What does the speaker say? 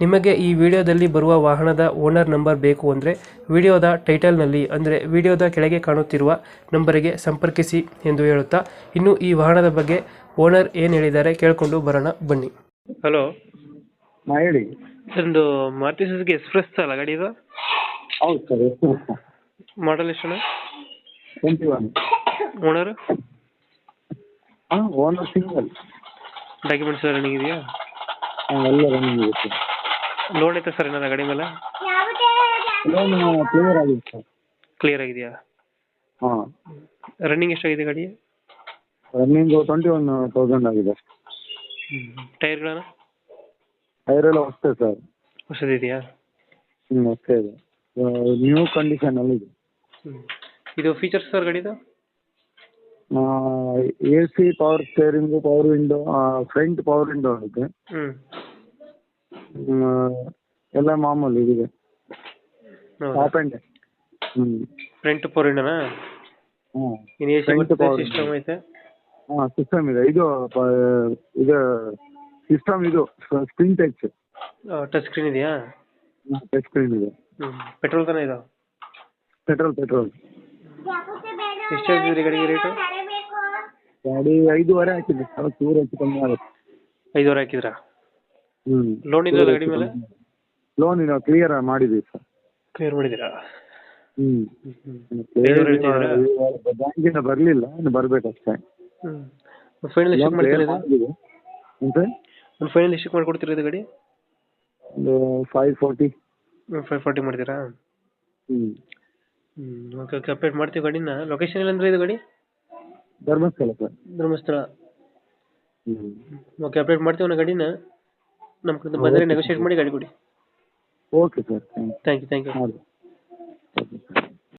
ನಿಮಗೆ ಈ ವಿಡಿಯೋದಲ್ಲಿ ಬರುವ ವಾಹನದ ಓನರ್ ನಂಬರ್ ಬೇಕು ಅಂದರೆ ವಿಡಿಯೋದ ಟೈಟಲ್ನಲ್ಲಿ ಅಂದರೆ ವಿಡಿಯೋದ ಕೆಳಗೆ ಕಾಣುತ್ತಿರುವ ನಂಬರಿಗೆ ಸಂಪರ್ಕಿಸಿ ಎಂದು ಹೇಳುತ್ತಾ ಇನ್ನು ಈ ವಾಹನದ ಬಗ್ಗೆ ಓನರ್ ಏನು ಹೇಳಿದ್ದಾರೆ ಕೇಳಿಕೊಂಡು ಬರೋಣ ಬನ್ನಿ. ಹಲೋ. ಹೇಳಿ. ಸರ್ ಒಂದು ಮಾರುತಿ ಸುಜುಕಿ ಎಕ್ಸ್ಪ್ರೆಸ್ ಅಲ್ಲ ಗಾಡಿ ಇದು? ಹೌದು ಸರ್ ಮಾಡಲ್ ಎಷ್ಟು ಟ್ವೆಂಟಿ ಒನ್ ಓನರ್ ಹಾಂ ಓನರ್ ಸಿಂಗಲ್ ಡಾಕ್ಯುಮೆಂಟ್ಸ್ ಎಲ್ಲ ರನ್ನಿಂಗ್ ಇದೆಯಾ ಹಾಂ ಎಲ್ಲ ರನ್ನಿಂಗ್ ಇರುತ್ತೆ. ಲೋನ್ ಐತೆ ಸರ್ ಏನಾದ್ರು ಗಾಡಿ ಮೇಲೆ? ಲೋನ್ ಕ್ಲಿಯರ್ ಆಗಿದೆ ಸರ್. ಕ್ಲಿಯರ್ ಆಗಿದೆಯಾ? ಹಾಂ. ರನ್ನಿಂಗ್ ಎಷ್ಟಾಗಿದೆ ಗಾಡಿ? ರನ್ನಿಂಗ್ ಟ್ವೆಂಟಿ ಒನ್ ತೌಸಂಡ್ ಆಗಿದೆ. ಟೈರ್ಗಳನ್ನ ಟೈರೆಲ್ಲ ಹೊಸ ಸರ್. ಹೊಸದಿದೆಯಾ? ಹ್ಞೂ ಹೊಸ್ತೇ ಇದೆ. ನ್ಯೂ ಕಂಡೀಷನಲ್ಲಿ ಇದೆ. ಇದು ಫೀಚರ್ಸ್ ಸರ್ ಗಾಡಿದು? A C power steering power window front power window ಇದೆ ಹ್ಞೂ ಎಲ್ಲ ಮಾಮೂಲಿ ಇದೆ ಹೌದಾ? ಟಾಪ್ ಆ್ಯಂಡ್ ಹ್ಞೂ ಫ್ರಂಟ್ ಫೋರ್ ಇಂಡನಾ ಹಾಂ ಇನ್ನು A C Front power system ಐತೆ? ಹಾ ಸಿಸ್ಟಮ್ ಇದೆ. ಇದು ಪ- ಇದು ಸಿಸ್ಟಮ್ ಇದು ಸ್ಕ್ರೀನ್ ಟಚ್ ಟಚ್ ಸ್ಕ್ರೀನ್ ಇದೆಯಾ? ಟಚ್ ಸ್ಕ್ರೀನ್ ಇದೆ. ಹ್ಞೂ ಪೆಟ್ರೋಲ್ ತಾನೇ ಇದು ಪೆಟ್ರೋಲ್ ಪೆಟ್ರೋಲ್ ಎಷ್ಟು ಹೇಳ್ತಿದ್ರಿ ಗಾಡಿಗೆ ರೇಟು? ಗಾಡಿ ಐದೂವರೆ ಹಾಕಿದ್ದೆ ಸರ್ ಚೂರು ಹೆಚ್ಚು ಕಮ್ಮಿ ಆಗುತ್ತೆ. ಐದುವರೆ ಹಾಕಿದ್ರಾ? ಹ್ಞೂ ಲೋನ್ ಇದೆ ಗಾಡಿ ಮೇಲೆ? ಲೋನ್ ಇನ್ನು ಕ್ಲಿಯರ್ ಮಾಡಿದ್ದೀವಿ ಸರ್. ಕ್ಲಿಯರ್ ಮಾಡಿದ್ದೀರಾ? ಬ್ಯಾಂಕಿಂದ ಬರಲಿಲ್ಲ ಇನ್ನು ಬರಬೇಕಷ್ಟೇ. ಫೈನಲ್ ಎಷ್ಟಕ್ಕೆ ಮಾಡ್ತೀರಾ ಒಂದು ಫೈನಲ್ ಎಷ್ಟಕ್ಕೆ ಮಾಡ್ಕೊಡ್ತೀರಾ ಇದು ಗಾಡಿ? ಒಂದು ಫೈವ್ ಫೋರ್ಟಿ ಫೈವ್ ಫೋರ್ಟಿ ಮಾಡ್ತೀರಾ? ಹ್ಞೂ ಹ್ಞೂ ಓಕೆ ಓಕೆ ಅಪ್ಡೇಟ್ ಮಾಡ್ತೀವಿ ಗಾಡಿನ. ಲೊಕೇಶನ್ ಎಲ್ಲಂದ್ರೆ ಇದು ಗಾಡಿ? ಧರ್ಮಸ್ಥಳ ಸರ್. ಧರ್ಮಸ್ಥಳ. ಹ್ಞೂ ಓಕೆ ಅಪ್ಡೇಟ್ ಮಾಡ್ತೀವಿ ನಾ ಗಾಡಿನ. ನಮ್ಮ ಕಡೆ ಬಂದರೆ ನೆಗೋಷಿಯೇಟ್ ಮಾಡಿ ಗಾಡಿ ಕೊಡಿ. Okay sir thank thank you thank you